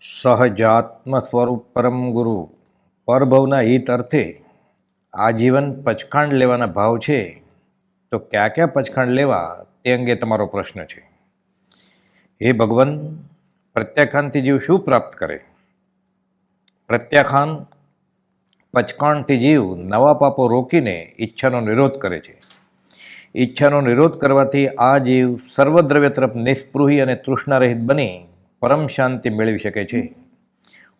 સહજાત્મ સ્વરૂપ પરમ ગુરુ. પરભવના હિત અર્થે આજીવન પચખાંડ લેવાના ભાવ છે. તો કયા કયા પચખાંડ લેવા તે અંગે તમારો પ્રશ્ન છે. હે ભગવાન, પ્રત્યાખાનથી જીવ શું પ્રાપ્ત કરે? પ્રત્યાખાન પચખાણથી જીવ નવા પાપો રોકીને ઈચ્છાનો નિરોધ કરે છે. ઈચ્છાનો નિરોધ કરવાથી આ જીવ સર્વદ્રવ્ય તરફ નિસ્પૃહી અને તૃષ્ણારહિત બની પરમ શાંતિ મેળવી શકે છે.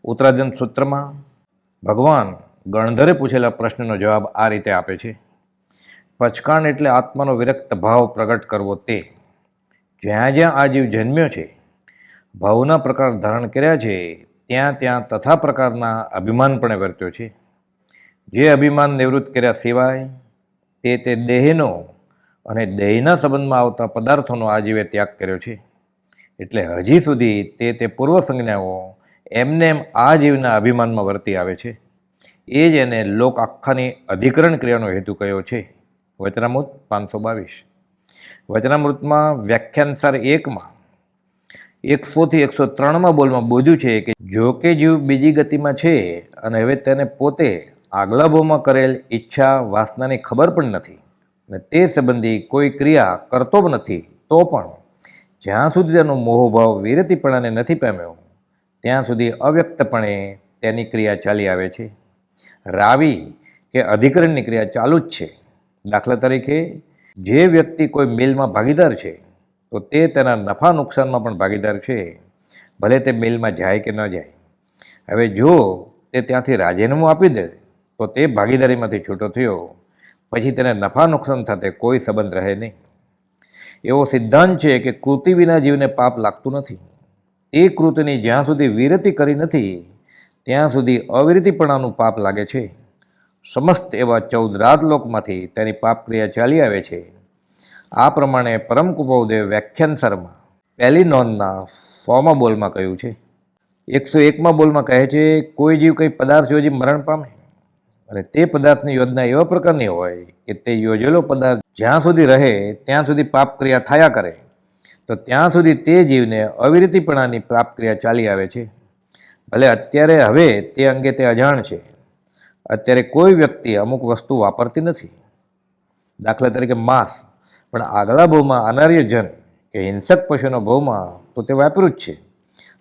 ઉત્તરાજન સૂત્રમાં ભગવાન ગણધરે પૂછેલા પ્રશ્નનો જવાબ આ રીતે આપે છે. પચકાણ એટલે આત્માનો વિરક્ત ભાવ પ્રગટ કરવો તે. જ્યાં જ્યાં આ જીવ જન્મ્યો છે, ભાવના પ્રકાર ધારણ કર્યા છે, ત્યાં ત્યાં તથા પ્રકારના અભિમાન પણ વર્ત્યો છે. જે અભિમાન નિવૃત્ત કર્યા સિવાય તે તે દેહનો અને દેહના સંબંધમાં આવતા પદાર્થોનો આ જીવે ત્યાગ કર્યો છે. એટલે હજી સુધી તે તે પૂર્વ સંજ્ઞાઓ એમને એમ આ જીવના અભિમાનમાં વર્તી આવે છે. એ જ એને લોક આખાની અધિકરણ ક્રિયાનો હેતુ કયો છે. વચનામૃત પાંચસો બાવીસ. વચનામૃતમાં વ્યાખ્યાનસાર એકમાં, એકસોથી એકસો ત્રણમાં બોલમાં બોધ્યું છે કે જો કે જીવ બીજી ગતિમાં છે અને હવે તેને પોતે આગલા ભાવમાં કરેલ ઈચ્છા વાસનાની ખબર પણ નથી અને તે સંબંધી કોઈ ક્રિયા કરતો નથી તો પણ જ્યાં સુધી તેનો મોહભાવ વિરતિપણાને નથી પામ્યો, ત્યાં સુધી અવ્યક્તપણે તેની ક્રિયા ચાલી આવે છે. રાવી કે અધિકરણની ક્રિયા ચાલુ જ છે. દાખલા તરીકે, જે વ્યક્તિ કોઈ મિલમાં ભાગીદાર છે, તો તે તેના નફા નુકસાનમાં પણ ભાગીદાર છે. ભલે તે મિલમાં જાય કે ન જાય. હવે જો તે ત્યાંથી રાજીનામું આપી દે, તો તે ભાગીદારીમાંથી છૂટો થયો. પછી તેને નફા નુકસાન સાથે કોઈ સંબંધ રહે નહીં. એવો સિદ્ધાંત છે કે કૃતિ વિના જીવને પાપ લાગતું નથી. એ કૃતિની જ્યાં સુધી વિરતિ કરી નથી, ત્યાં સુધી અવિરતિપણાનું પાપ લાગે છે. સમસ્ત એવા ચૌદ રાજલોકમાંથી તેની પાપક્રિયા ચાલી આવે છે. આ પ્રમાણે પરમ કુપવદેવ વ્યાખ્યાનસરમાં પહેલી નોંધના સોમાં બોલમાં કહ્યું છે. એકસો એકમાં બોલમાં કહે છે, કોઈ જીવ કંઈ પદાર્થ યોજી મરણ પામે? અને તે પદાર્થની યોજના એવા પ્રકારની હોય કે તે યોજેલો પદાર્થ જ્યાં સુધી રહે, ત્યાં સુધી પાપ ક્રિયા થયા કરે, તો ત્યાં સુધી તે જીવને અવિરતિપણાની પ્રાપ ક્રિયા ચાલી આવે છે. ભલે અત્યારે હવે તે અંગે તે અજાણ છે. અત્યારે કોઈ વ્યક્તિ અમુક વસ્તુ વાપરતી નથી. દાખલા તરીકે માંસ. પણ આગલા ભાવમાં અનાર્યજન કે હિંસક પશુના ભાવમાં તો તે વાપર્યું જ છે.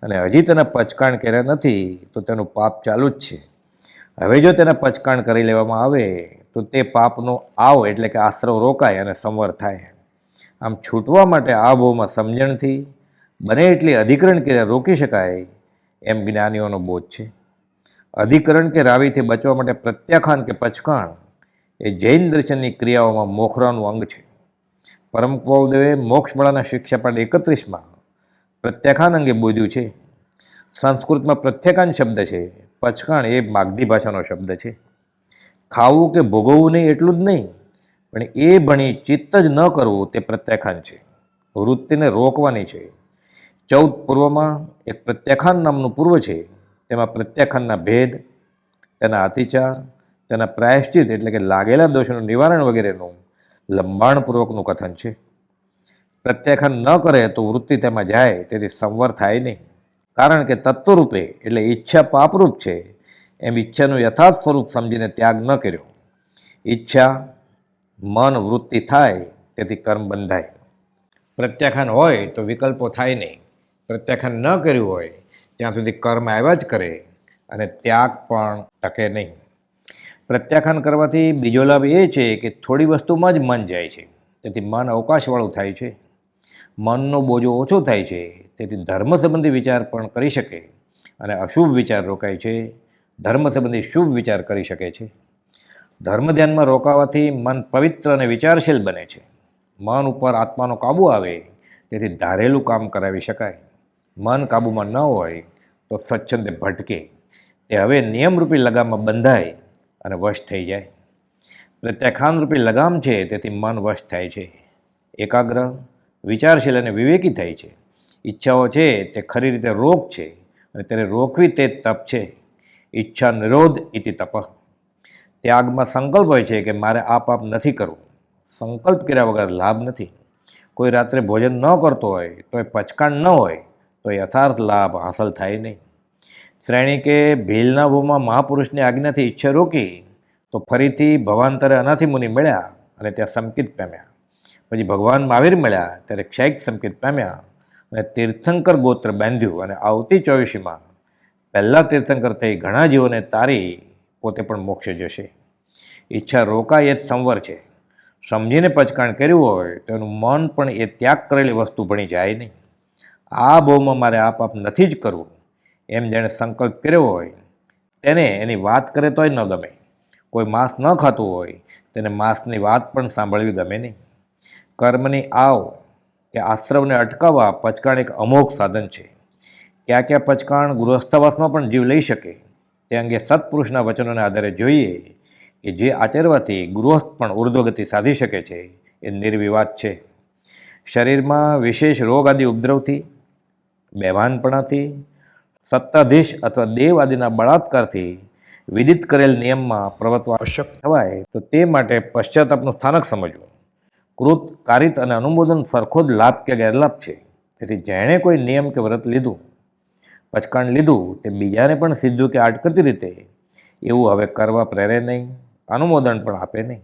અને હજી તેને પચકાણ કર્યા નથી, તો તેનું પાપ ચાલુ જ છે. હવે જો તેને પચકાણ કરી લેવામાં આવે તો તે પાપનો આવ એટલે કે આશ્રવ રોકાય અને સંવર થાય. આમ છૂટવા માટે આ બોમાં સમજણથી બને એટલી અધિકરણ ક્રિયા રોકી શકાય એમ જ્ઞાનીઓનો બોધ છે. અધિકરણ કે રાવીથી બચવા માટે પ્રત્યાખાન કે પચકાણ એ જૈન દર્શનની ક્રિયાઓમાં મોખરાનું અંગ છે. પરમ પૌદેવે મોક્ષમાળાના શિક્ષાપાઠ એકત્રીસમાં પ્રત્યાખાન અંગે બોધ્યું છે. સંસ્કૃતમાં પ્રત્યાખાન શબ્દ છે. પચકાણ એ માગધી ભાષાનો શબ્દ છે. ખાવું કે ભોગવવું નહીં એટલું જ નહીં, પણ એ ભણી ચિત્ત જ ન કરવું તે પ્રત્યાખ્યાન છે. વૃત્તિને રોકવાની છે. ચૌદ પૂર્વમાં એક પ્રત્યાખ્યાન નામનું પૂર્વ છે. તેમાં પ્રત્યાખ્યાનના ભેદ, તેના અતિચાર, તેના પ્રાયશ્ચિત એટલે કે લાગેલા દોષોનું નિવારણ વગેરેનું લંબાણપૂર્વકનું કથન છે. પ્રત્યાખ્યાન ન કરે તો વૃત્તિ તેમાં જાય, તેથી સંવર થાય નહીં. કારણ કે તત્વરૂપે એટલે ઈચ્છા પાપરૂપ છે. એમ ઈચ્છાનું યથાર્થ સ્વરૂપ સમજીને ત્યાગ ન કર્યો. ઈચ્છા, મન વૃત્તિ થાય, તેથી કર્મ બંધાય. પ્રત્યાખ્યાન હોય તો વિકલ્પો થાય નહીં. પ્રત્યાખ્યાન ન કર્યું હોય, ત્યાં સુધી કર્મ આવ્યા જ કરે અને ત્યાગ પણ ટકે નહીં. પ્રત્યાખ્યાન કરવાથી બીજો લાભ એ છે કે થોડી વસ્તુમાં જ મન જાય છે. તેથી મન અવકાશવાળું થાય છે. મનનો બોજો ઓછો થાય છે. તેથી ધર્મ સંબંધી વિચાર પણ કરી શકે અને અશુભ વિચાર રોકાય છે. ધર્મ સંબંધી શુભ વિચાર કરી શકે છે? ધર્મ ધ્યાનમાં રોકાવાથી મન પવિત્ર અને વિચારશીલ બને છે. મન ઉપર આત્માનો કાબુ આવે, તેથી ધારેલું કામ કરાવી શકાય. મન કાબૂમાં ન હોય તો સ્વચ્છંદે ભટકે. તે હવે નિયમરૂપી લગામમાં બંધાય અને વશ થઈ જાય. પ્રત્યાખ્યાનરૂપી લગામ છે, તેથી મન વશ થાય છે. એકાગ્ર, વિચારશીલ અને વિવેકી થાય છે. ઈચ્છાઓ છે, તે ખરી રીતે રોગ છે અને તેને રોકવી તે તપ છે. ઈચ્છા નિરોધ ઇતિ તપ. ત્યાગમાં સંકલ્પ હોય છે કે મારે આ પાપ નથી કરવું. સંકલ્પ કર્યા વગર લાભ નથી. કોઈ રાત્રે ભોજન ન કરતો હોય તો એ પચકાણ ન હોય, તો યથાર્થ લાભ હાંસલ થાય નહીં. શ્રેણી કે ભીલના ભૂમાં મહાપુરુષની આજ્ઞાથી ઈચ્છા રોકી, તો ફરીથી ભવાંતરે અનાથી મુનિ મળ્યા અને ત્યાં સંકિત પામ્યા. પછી ભગવાન મહાવીર મળ્યા, ત્યારે ક્ષૈક સંકિત પામ્યા અને તીર્થંકર ગોત્ર બાંધ્યું અને આવતી ચોવીસીમાં પહેલા તીર્થંકર થઈ ઘણા જીવોને તારી પોતે પણ મોક્ષે જશે. ઈચ્છા રોકાય એ જ સંવર છે. સમજીને પચકાણ કર્યું હોય તો એનું મન પણ એ ત્યાગ કરેલી વસ્તુ ભણી જાય નહીં. આ બહુમાં મારે આ પાપ નથી જ કરવું. એમ જેણે સંકલ્પ કર્યો હોય, તેને એની વાત કરે તોય ન ગમે. કોઈ માંસ ન ખાતું હોય, તેને માંસની વાત પણ સાંભળવી ગમે નહીં. કર્મની આવ કે આશ્રમને અટકાવવા પચકાણ એક અમોઘ સાધન છે. ક્યાં ક્યાં પચકાણ ગૃહસ્થવાસમાં પણ જીવ લઈ શકે? તે અંગે સત્પુરુષના વચનોને આધારે જોઈએ કે જે આચરવાથી ગૃહસ્થ પણ ઉર્ધ્વગતિ સાધી શકે છે, એ નિર્વિવાદ છે. શરીરમાં વિશેષ રોગ આદિ ઉપદ્રવથી, બેભાનપણાથી, સત્તાધીશ અથવા દેવ આદિના બળાત્કારથી વિદિત કરેલ નિયમમાં પ્રવર્તવા અશક્ય થવાય, તો તે માટે પશ્ચાતાપનું સ્થાનક સમજવું. કૃત કારિત અને અનુમોદન સરખો જ લાભ કે ગેરલાભ છે. તેથી જેણે કોઈ નિયમ કે વ્રત લીધું પચકાણ લીધું તે બીજાને પણ સીધું કે આટકતી રીતે, એવું હવે કરવા પ્રેરે નહીં, અનુમોદન પણ આપે નહીં.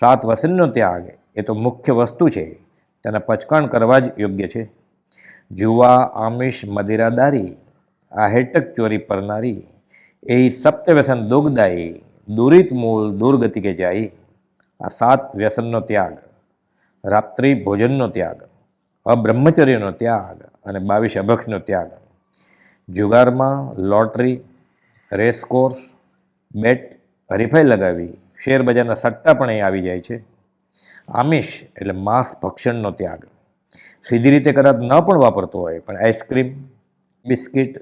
સાત વસનનો ત્યાગ એ તો મુખ્ય વસ્તુ છે, તેના પચકાણ કરવા જ યોગ્ય છે. જુવા, આમિષ મદિરાદારી આ હેટક ચોરી પરનારી, એ સપ્તવ્યસન દુઃખદાયી દુરિત મૂળ દુર્ગતિ કે જાય. આ સાત વ્યસનનો ત્યાગ, રાત્રિ ભોજનનો ત્યાગ, અબ્રહ્મચર્યનો ત્યાગ અને બાવીસ અભક્ષનો ત્યાગ. જુગારમાં લોટરી રેસકોર્સ બેટ, હરીફાઈ લગાવી શેરબજારના સટ્ટા પણ અહીં આવી જાય છે. આમિષ એટલે માંસ ભક્ષણનો ત્યાગ. સીધી રીતે કદાચ ન પણ વાપરતો હોય, પણ ice cream, biscuit,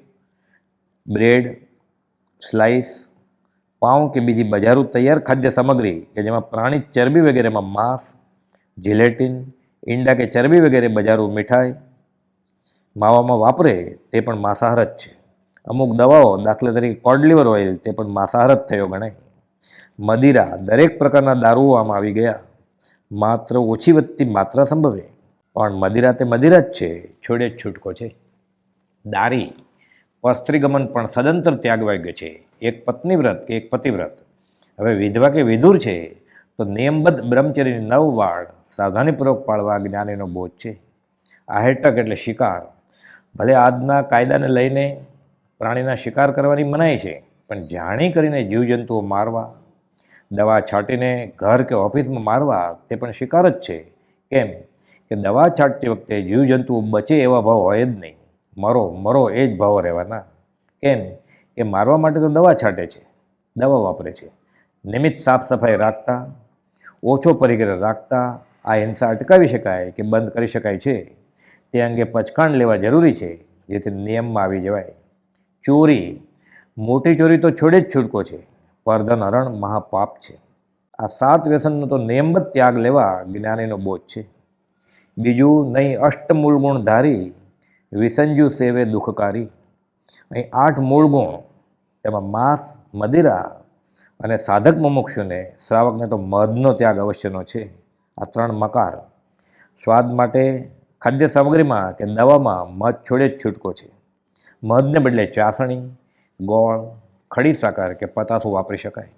bread slice પાઉં કે બીજી બજારું તૈયાર ખાદ્ય સામગ્રી કે જેમાં પ્રાણી ચરબી વગેરેમાં માંસ, જિલેટિન, ઈંડા કે ચરબી વગેરે બજારું મીઠાઈ માવામાં વાપરે તે પણ માંસાહાર જ છે. અમુક દવાઓ દાખલા તરીકે કોડ લીવર ઓઇલ તે પણ માંસાહાર જ થયો ગણાય. મદિરા દરેક પ્રકારના દારૂઓ આમાં આવી ગયા. માત્ર ઓછી વધતી માત્રા સંભવે. પણ મદિરા તે મદિરા જ છે, છોડે જ છૂટકો છે. દારી. પસ્ત્રીગમન પણ સદંતર ત્યાગ વાગ્ય છે. એક પત્ની વ્રત કે એક પતિવ્રત હવે વિધવા કે વિધુર છે, તો નિયમબદ્ધ બ્રહ્મચર્યની નવ વાળ સાવધાનીપૂર્વક પાળવા જ્ઞાનીનો બોધ છે. આહેટક એટલે શિકાર. ભલે આજના કાયદાને લઈને પ્રાણીના શિકાર કરવાની મનાઈ છે, પણ જાણી કરીને જીવજંતુઓ મારવા, દવા છાંટીને ઘર કે ઓફિસમાં મારવા તે પણ શિકાર જ છે. કેમ કે દવા છાંટતી વખતે જીવજંતુઓ બચે એવા ભાવ હોય જ નહીં. મરો મરો એ જ ભાવો રહેવાના. કેમ કે મારવા માટે તો દવા છાંટે છે, દવા વાપરે છે. નિયમિત સાફ સફાઈ રાખતા, ઓછો પરિગ્રહ રાખતા આ હિંસા અટકાવી શકાય કે બંધ કરી શકાય છે? તે અંગે પચકાણ લેવા જરૂરી છે. જેથી નિયમમાં આવી જવાય. ચોરી. મોટી ચોરી તો છોડે જ છૂટકો છે. પરધન હરણ મહાપાપ છે. આ સાત વ્યસનનો તો નિયમબદ્ધ ત્યાગ લેવા જ્ઞાનીનો બોધ છે. બીજું, નહીં અષ્ટમૂળ ગુણ ધારી વિસંજુ સેવે દુઃખકારી. અહીં આઠ મૂળ ગુણ તેમાં માંસ, મદિરા અને સાધક મુમુક્ષુને શ્રાવકને તો મધનો ત્યાગ અવશ્યનો છે. આ ત્રણ મકાર. સ્વાદ માટે ખાદ્ય સામગ્રીમાં કે દવામાં મધ છોડે જ છૂટકો છે. મધને બદલે ચાસણી, ગોળ, ખડી સાકર કે પતાસું વાપરી શકાય.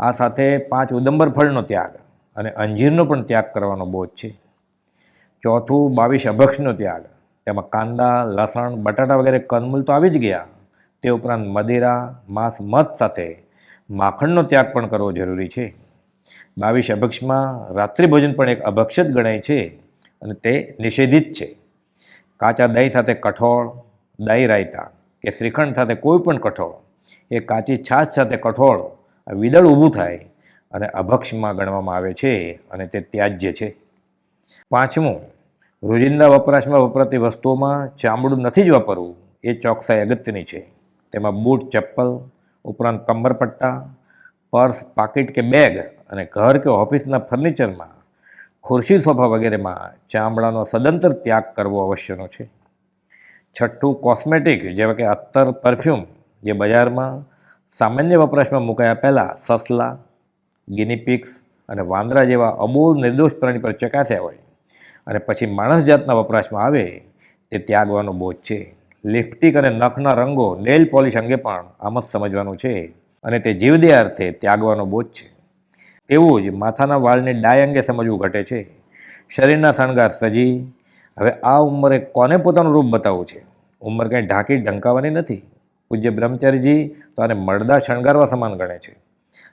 આ સાથે પાંચ ઉદંબર ફળનો ત્યાગ અને અંજીરનો પણ ત્યાગ કરવાનો બોધ છે. ચોથું બાવીસ અભક્ષનો ત્યાગ. તેમાં કાંદા, લસણ, બટાટા વગેરે કંદમૂલ તો આવી જ ગયા. તે ઉપરાંત મદિરા, માંસ, મધ સાથે માખણનો ત્યાગ પણ કરવો જરૂરી છે. બાવીસ અભક્ષમાં રાત્રિ ભોજન પણ એક અભક્ષ જ ગણાય છે. અને તે નિષેધિત છે. કાચા દહીં સાથે કઠોળ, દહીં રાયતા કે શ્રીખંડ સાથે કોઈ પણ કઠોળ, એ કાચી છાશ સાથે કઠોળ વિદળ ઊભું થાય અને અભક્ષમાં ગણવામાં આવે છે અને તે ત્યાજ્ય છે. પાંચમું, રોજિંદા વપરાશમાં વપરાતી વસ્તુઓમાં ચામડું નથી જ વાપરવું, એ ચોકસાઈ અગત્યની છે. તેમાં બૂટ, ચપ્પલ, ઉપરાંત કમરપટ્ટા, પર્સ, પાકીટ કે બેગ અને ઘર કે ઓફિસના ફર્નિચરમાં ખુરશી સોફા વગેરેમાં ચામડાનો સદંતર ત્યાગ કરવો અવશ્યનો છે. છઠ્ઠું કોસ્મેટિક જેવા કે અત્તર પરફ્યુમ જે બજારમાં સામાન્ય વપરાશમાં મુકાયા પહેલાં સસલા ગિનીપિક્સ અને વાંદરા જેવા અબોલ નિર્દોષ પ્રાણી પર ચકાસ્યા હોય અને પછી માણસ જાતના વપરાશમાં આવે તે ત્યાગવાનો બોધ છે. લિપસ્ટિક અને નખના રંગો નેલ પોલિશ અંગે પણ આમ જ સમજવાનું છે અને તે જીવદે અર્થે ત્યાગવાનો બોધ છે. એવું જ માથાના વાળને ડાય અંગે સમજવું ઘટે છે. શરીરના શણગાર સજી. હવે આ ઉંમરે કોને પોતાનું રૂપ બતાવવું છે? ઉંમર કંઈ ઢાંકી ઢંકાવાની નથી. પૂજ્ય બ્રહ્મચારીજી તો આને મળદા શણગારવા સમાન ગણે છે.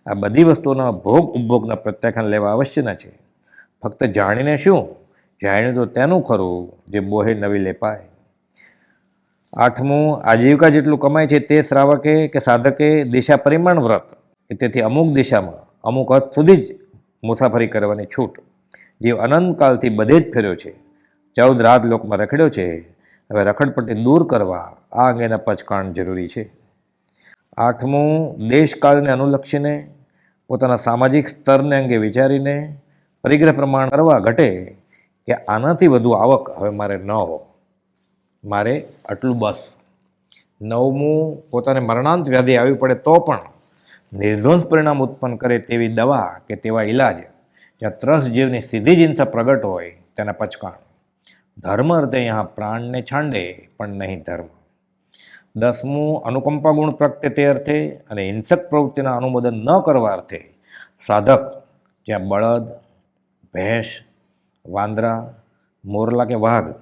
આ બધી વસ્તુઓના ભોગ ઉપભોગના પ્રત્યાખ્યાન લેવા અવશ્યના છે. ફક્ત જાણીને શું? જાણ્યું તો તેનું ખરું, જે બોહે નવી લેપાય. આઠમું, આજીવિકા જેટલું કમાય છે તે શ્રાવકે કે સાધકે દિશા પરિમાણ વ્રત? કે તેથી અમુક દિશામાં અમુક હદ સુધી જ મુસાફરી કરવાની છૂટ. જીવ અનંતકાળથી બધે જ ફેર્યો છે. ચૌદ રાત લોકમાં રખડ્યો છે. હવે રખડપટ્ટી દૂર કરવા આ અંગેના પચકાણ જરૂરી છે. આઠમું, દેશકાળને અનુલક્ષીને, પોતાના સામાજિક સ્તરને અંગે વિચારીને, પરિગ્રહ પ્રમાણ કરવા ઘટે કે આનાથી વધુ આવક હવે મારે ન હો. મારે આટલું બસ. નવમું, પોતાને મરણાંત વ્યાધિ આવી પડે તો પણ નિર્ધ્વંસ પરિણામ ઉત્પન્ન કરે તેવી દવા કે તેવા ઇલાજ જ્યાં ત્રસ જીવની સીધી જ હિંસા પ્રગટ હોય તેના પચકાણ. ધર્મ અર્થે અહીંયા પ્રાણને છાંડે, પણ નહીં ધર્મ. દસમું, અનુકંપા ગુણ પ્રગટે તે અર્થે અને હિંસક પ્રવૃત્તિના અનુમોદન ન કરવા અર્થે સાધક જ્યાં બળદ, ભેંસ, વાંદરા, મોરલા કે વાઘ,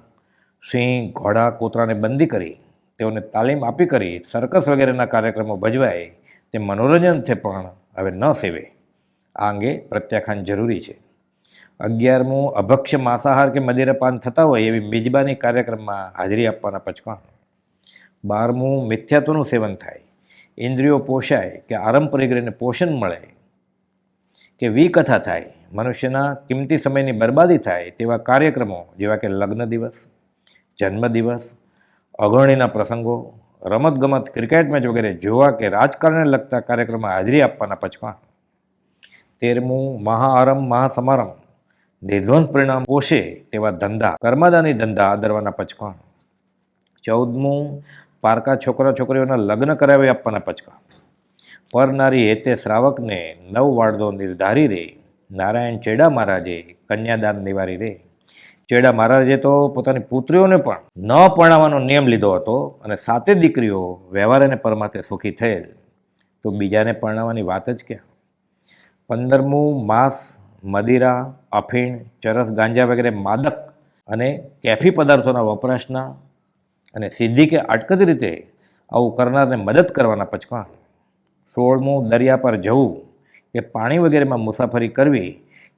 સિંહ, ઘોડા, કૂતરાને બંદી કરી તેઓને તાલીમ આપી કરી સર્કસ વગેરેના કાર્યક્રમો ભજવાય તે મનોરંજન છે પણ હવે ન સેવે. આ અંગે પ્રત્યાખ્યાન જરૂરી છે. અગિયારમું, અભક્ષ્ય માંસાહાર કે મદિરાપાન થતા હોય એવી મિજબાની કાર્યક્રમમાં હાજરી આપવાના પચકાણ. બારમું, મિથ્યાત્વનું સેવન થાય. ઇન્દ્રિયો પોષાય કે આરંભ પરિગ્રહને પોષણ મળે. કે વિકથા થાય. મનુષ્યના કિંમતી સમયની બરબાદી થાય તેવા કાર્યક્રમો, જેવા કે લગ્ન દિવસ જન્મદિવસ અગવણીના પ્રસંગો રમતગમત, ક્રિકેટ મેચ વગેરે જોવા કે રાજકારણને લગતા કાર્યક્રમમાં હાજરી આપવાના પચકાણ તેરમું મહાઆરંભ, મહાસમારંભ. નિધ્વંસ પરિણામ પોષે તેવા ધંધા, કર્માદાની ધંધા આદરવાના પચકાણ ચૌદમું, પારકા છોકરા છોકરીઓના લગ્ન કરાવી આપવાના પચકાણ પરનારી હેતે શ્રાવકને નવ વાળદો નિર્ધારી રે. નારાયણ ચેડા મહારાજે કન્યાદાન નિવારી રે. ચેડા મહારાજે તો પોતાની પુત્રીઓને પણ ન પરણાવવાનો નિયમ લીધો હતો અને સાતે દીકરીઓ વ્યવહાર અને પરમાતે સુખી થયેલ. તો બીજાને પરણાવવાની વાત જ ક્યાં? પંદરમું માંસ, મદિરા, અફીણ, ચરસ, ગાંજા વગેરે માદક અને કેફી પદાર્થોના વપરાશના અને સીધી કે અટકતી રીતે આવું કરનારને મદદ કરવાના પચકાણ સોળમું દરિયા પર જવું કે પાણી વગેરેમાં મુસાફરી કરવી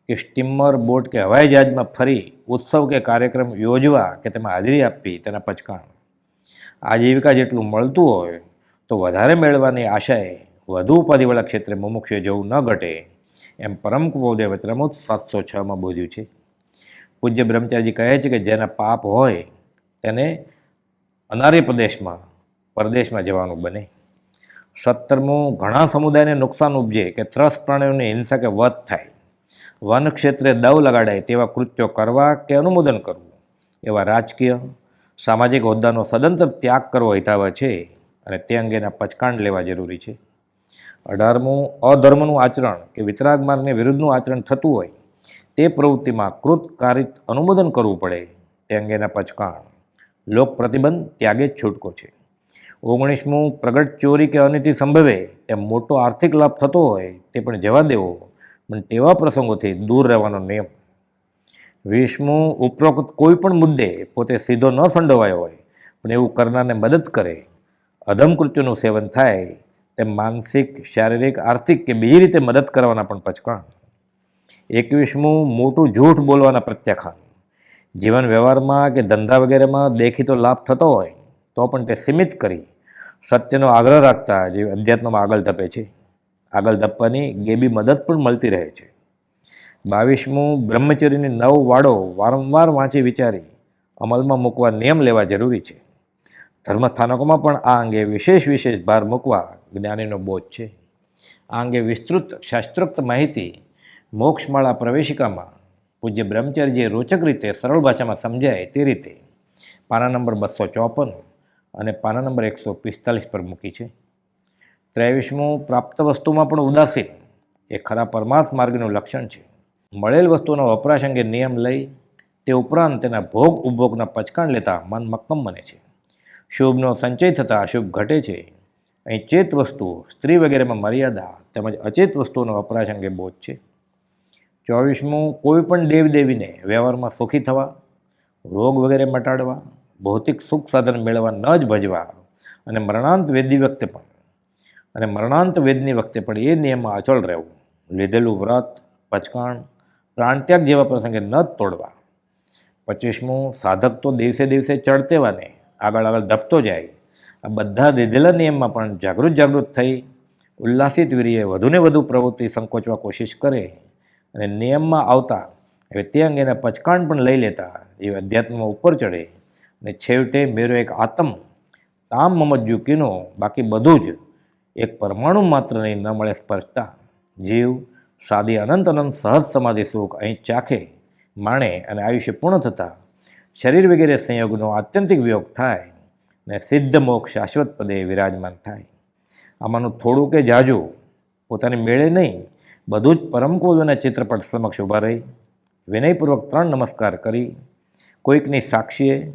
કે સ્ટીમર બોટ કે હવાઈ જહાજમાં ફરી ઉત્સવ કે કાર્યક્રમ યોજવા કે તેમાં હાજરી આપવી તેના પચકાણ. આજીવિકા જેટલું મળતું હોય તો વધારે મેળવવાની આશાએ વધુ ઉપાધિવાળા ક્ષેત્રે મુમુક્ષે જવું ન ઘટે એમ પરમ કુપોદય વચરામુત સાતસો છમાં બોધ્યું છે. પૂજ્ય બ્રહ્મચારીજી કહે છે કે જેના પાપ હોય તેને અનાર્ય પ્રદેશમાં, પરદેશમાં જવાનું બને. સત્તરમું, ઘણા સમુદાયને નુકસાન ઉપજે કે ત્રસ પ્રાણીઓની હિંસા કે વધ થાય. વન ક્ષેત્રે દવ લગાડાય તેવા કૃત્યો કરવા કે અનુમોદન કરવું? એવા રાજકીય, સામાજિક હોદ્દાનો સદંતર ત્યાગ કરવો હિતાવહ છે અને તે અંગેના પચકાંડ લેવા જરૂરી છે. અઢારમું, અધર્મનું આચરણ કે વિતરાગ માર્ગને વિરુદ્ધનું આચરણ થતું હોય, તે પ્રવૃત્તિમાં કૃત કારિત અનુમોદન કરવું પડે તે અંગેના પચકાણ લોક પ્રતિબંધ ત્યાગે જ છૂટકો છે. ઓગણીસમું, પ્રગટ ચોરી કે અનિતિ સંભવે તેમ મોટો આર્થિક લાભ થતો હોય તે પણ જવા દેવો પણ તેવા પ્રસંગોથી દૂર રહેવાનો નિયમ. વિષ્ણુ ઉપરોક્ત કોઈ પણ મુદ્દે પોતે સીધો ન સંડોવાયો હોય, પણ એવું કરનારને મદદ કરે અધમકૃત્યુનું સેવન થાય, તેમ માનસિક, શારીરિક, આર્થિક કે બીજી રીતે મદદ કરવાના પણ પચકાણ. એકવીસમું મોટું જૂઠ બોલવાના પ્રત્યાખ્યાન જીવન વ્યવહારમાં કે ધંધા વગેરેમાં દેખીતો લાભ થતો હોય, તો પણ તે સીમિત કરી, સત્યનો આગ્રહ રાખતા જે અધ્યાત્મમાં આગળ ધપે છે. આગળ ધપવાની ગેબી મદદ પણ મળતી રહે છે. બાવીસમું, બ્રહ્મચર્યની નવ વાડો વારંવાર વાંચી વિચારી અમલમાં મૂકવા નિયમ લેવા જરૂરી છે. ધર્મસ્થાનકોમાં પણ આ અંગે વિશેષ વિશેષ ભાર મૂકવા જ્ઞાનીનો બોધ છે. આ અંગે વિસ્તૃત શાસ્ત્રોક્ત માહિતી મોક્ષમાળા પ્રવેશિકામાં પૂજ્ય બ્રહ્મચર્યજીએ રોચક રીતે સરળ ભાષામાં સમજાય તે રીતે પાના નંબર બસો ચોપન અને પાના નંબર એકસો પિસ્તાલીસ પર મૂકી છે. ત્રેવીસમું પ્રાપ્ત વસ્તુમાં પણ ઉદાસીન. એ ખરા પરમાર્થ માર્ગનું લક્ષણ છે. મળેલ વસ્તુનો વપરાશ અંગે નિયમ લઈ તે ઉપરાંત તેના ભોગ ઉપભોગના પચકાણ લેતા મન મક્કમ બને છે. શુભનો સંચય થતાં અશુભ ઘટે છે. અહીં ચેત વસ્તુઓ, સ્ત્રી વગેરેમાં મર્યાદા તેમજ અચેત વસ્તુઓનો વપરાશ અંગે બોધ છે. ચોવીસમું કોઈ પણ દેવદેવીને વ્યવહારમાં સુખી થવા, રોગ વગેરે મટાડવા, ભૌતિક સુખ સાધન મેળવવા ન જ ભજવા અને મરણાંત વેદી વખતે પણ અને મરણાંત વેદની વખતે પણ એ નિયમમાં અચળ રહેવું. લીધેલું વ્રત, પચકાણ, પ્રાણત્યાગ જેવા પ્રસંગે ન તોડવા. પચીસમું, સાધક તો દિવસે દિવસે ચડતેવાને આગળ આગળ ધપતો જાય. આ બધા દીધેલા નિયમમાં પણ જાગૃત જાગૃત થઈ, ઉલ્લાસિત વીરીએ વધુને વધુ પ્રવૃત્તિ સંકોચવા કોશિશ કરે અને નિયમમાં આવતા હવે તે અંગેના પચકાણ પણ લઈ લેતા એ અધ્યાત્મમાં ઉપર ચડે. અને છેવટે મેરો એક આતમ, તામ મમજ્જુ કીનો બાકી બધું જ એક પરમાણુ માત્ર નહીં, ન મળે સ્પર્શતા. જીવ, સાદી અનંત અનંત સહજ સમાધિ સુખ અહીં ચાખે, માણે અને આયુષ્ય પૂર્ણ થતાં. શરીર વગેરે સંયોગનો આત્યંતિક વિયોગ થાય ને સિદ્ધ મોક્ષ શાશ્વત પદે વિરાજમાન થાય. આમાંનું થોડું કે જાજુ, પોતાની મેળે નહીં, બધું જ પરમ કોદોના ચિત્રપટ સમક્ષ ઊભા રહી, વિનયપૂર્વક ત્રણ નમસ્કાર કરી. કોઈકની સાક્ષીએ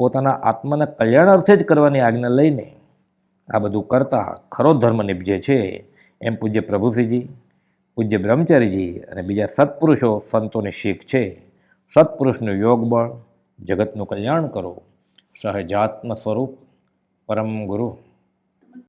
પોતાના આત્માના કલ્યાણ અર્થે જ કરવાની આજ્ઞા લઈને આ બધું કરતા ખરો ધર્મ નિપજે છે. એમ પૂજ્ય પ્રભુશ્રીજી પૂજ્ય બ્રહ્મચારીજી અને બીજા સત્પુરુષો સંતોની શીખ છે. સત્પુરુષનું યોગ બળ, જગતનું કલ્યાણ કરો. સહજાત્મ સ્વરૂપ પરમ ગુરુ.